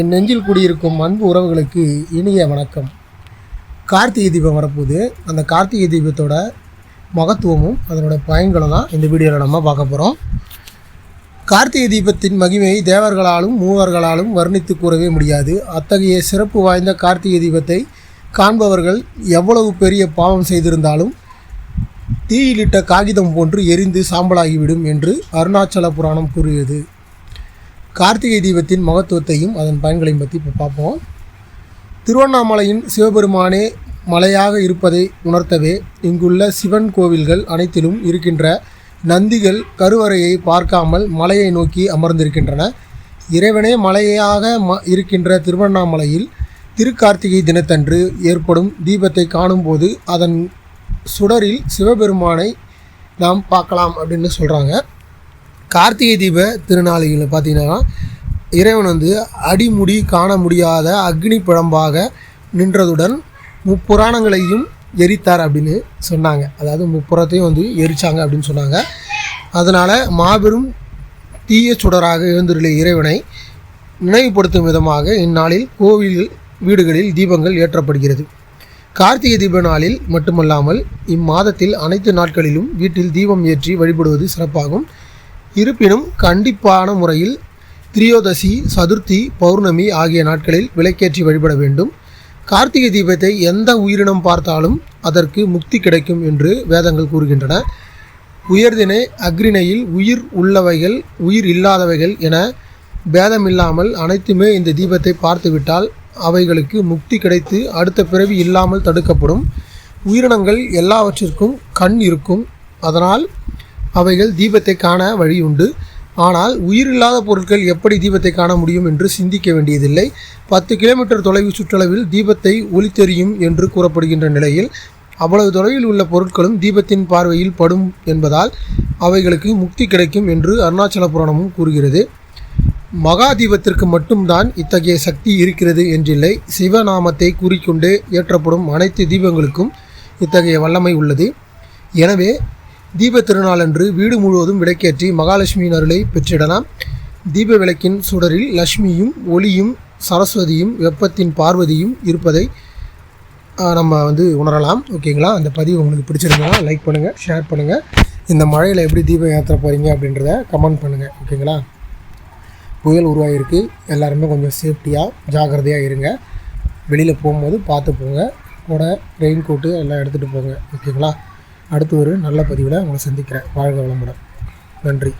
என் நெஞ்சில் குடியிருக்கும் அன்பு உறவுகளுக்கு இனிய வணக்கம். கார்த்திகை தீபம் வரப்போகுது. அந்த கார்த்திகை தீபத்தோட மகத்துவமும் அதனோட பயன்களும் தான் இந்த வீடியோவில் நம்ம பார்க்க போகிறோம் கார்த்திகை தீபத்தின் மகிமையை தேவர்களாலும் மூவர்களாலும் வர்ணித்து கூறவே முடியாது. அத்தகைய சிறப்பு வாய்ந்த கார்த்திகை தீபத்தை காண்பவர்கள் எவ்வளவு பெரிய பாவம் செய்திருந்தாலும் தீயிலிட்ட காகிதம் போன்று எரிந்து சாம்பலாகிவிடும் என்று அருணாச்சல புராணம் கூறியது. கார்த்திகை தீபத்தின் மகத்துவத்தையும் அதன் பயன்களையும் பற்றி இப்போ பார்ப்போம். திருவண்ணாமலையின் சிவபெருமானே மலையாக இருப்பதை உணர்த்தவே இங்குள்ள சிவன் கோவில்கள் அனைத்திலும் இருக்கின்ற நந்திகள் கருவறையை பார்க்காமல் மலையை நோக்கி அமர்ந்திருக்கின்றன. இறைவனே மலையாக ம இருக்கின்ற திருவண்ணாமலையில் திருக்கார்த்திகை தினத்தன்று ஏற்படும் தீபத்தை காணும்போது அதன் சுடரில் சிவபெருமானை நாம் பார்க்கலாம் அப்படின்னு சொல்கிறாங்க கார்த்திகை தீப திருநாளில் பார்த்தீங்கன்னா இறைவன் வந்து அடிமுடி காண முடியாத அக்னி பிழம்பாக நின்றதுடன் முப்புராணங்களையும் எரித்தார் அப்படின்னு சொன்னாங்க. அதாவது முப்புறத்தையும் வந்து எரிச்சாங்க அப்படின்னு சொன்னாங்க. அதனால் மாபெரும் தீய சுடராக எழுந்துள்ள இறைவனை நினைவுபடுத்தும் விதமாக இந்நாளில் கோவில் வீடுகளில் தீபங்கள் ஏற்றப்படுகிறது. கார்த்திகை தீப நாளில் மட்டுமல்லாமல் இம்மாதத்தில் அனைத்து நாட்களிலும் வீட்டில் தீபம் ஏற்றி வழிபடுவது சிறப்பாகும். இருப்பினும் கண்டிப்பான முறையில் திரியோதசி சதுர்த்தி பௌர்ணமி ஆகிய நாட்களில் விளக்கேற்றி வழிபட வேண்டும். கார்த்திகை தீபத்தை எந்த உயிரினம் பார்த்தாலும் அதற்கு முக்தி கிடைக்கும் என்று வேதங்கள் கூறுகின்றன. உயர்தினை அக்ரிணையில் உயிர் உள்ளவைகள் உயிர் இல்லாதவைகள் என பேதமில்லாமல் அனைத்துமே இந்த தீபத்தை பார்த்துவிட்டால் அவைகளுக்கு முக்தி கிடைத்து அடுத்த பிறவி இல்லாமல் தடுக்கப்படும். உயிரினங்கள் எல்லாவற்றிற்கும் கண் இருக்கும். அதனால் அவைகள் தீபத்தை காண வழி உண்டு ஆனால் உயிரில்லாத பொருட்கள் எப்படி தீபத்தை காண முடியும் என்று சிந்திக்க வேண்டியதில்லை. பத்து கிலோமீட்டர் தொலைவு சுற்றளவில் தீபத்தை ஒளித்தெரியும் என்று கூறப்படுகின்ற நிலையில் அவ்வளவு தொலைவில் உள்ள பொருட்களும் தீபத்தின் பார்வையில் படும் என்பதால் அவைகளுக்கு முக்தி கிடைக்கும் என்று அருணாச்சல புராணமும் கூறுகிறது. மகா தீபத்திற்கு மட்டும்தான் இத்தகைய சக்தி இருக்கிறது என்றில்லை. சிவநாமத்தை கூறிக்கொண்டு ஏற்றப்படும் அனைத்து தீபங்களுக்கும் இத்தகைய வல்லமை உள்ளது. எனவே தீப திருநாளன்று வீடு முழுவதும் விளக்கேற்றி மகாலட்சுமியின் அருளை பெற்றிடலாம். தீப விளக்கின் சுடரில் லக்ஷ்மியும் ஒளியும் சரஸ்வதியும் வெப்பத்தின் பார்வதியும் இருப்பதை நம்ம வந்து உணரலாம். ஓகேங்களா? அந்த பதிவு உங்களுக்கு பிடிச்சிருந்தா லைக் பண்ணுங்கள் ஷேர் பண்ணுங்கள் இந்த மழையில் எப்படி தீபம் ஏற்ற போகிறீங்க அப்படின்றத கமெண்ட் பண்ணுங்கள் ஓகேங்களா? புயல் உருவாகிருக்கு எல்லாருமே கொஞ்சம் சேஃப்டியாக ஜாக்கிரதையாக இருங்க. வெளியில் போகும்போது பார்த்து போங்க. கூட ரெயின் கோட்டு எல்லாம் எடுத்துகிட்டு போங்க. ஓகேங்களா? அடுத்து ஒரு நல்ல பதிவில் உங்களை சந்திக்கிறேன். வாழ்க வளமுடன். நன்றி.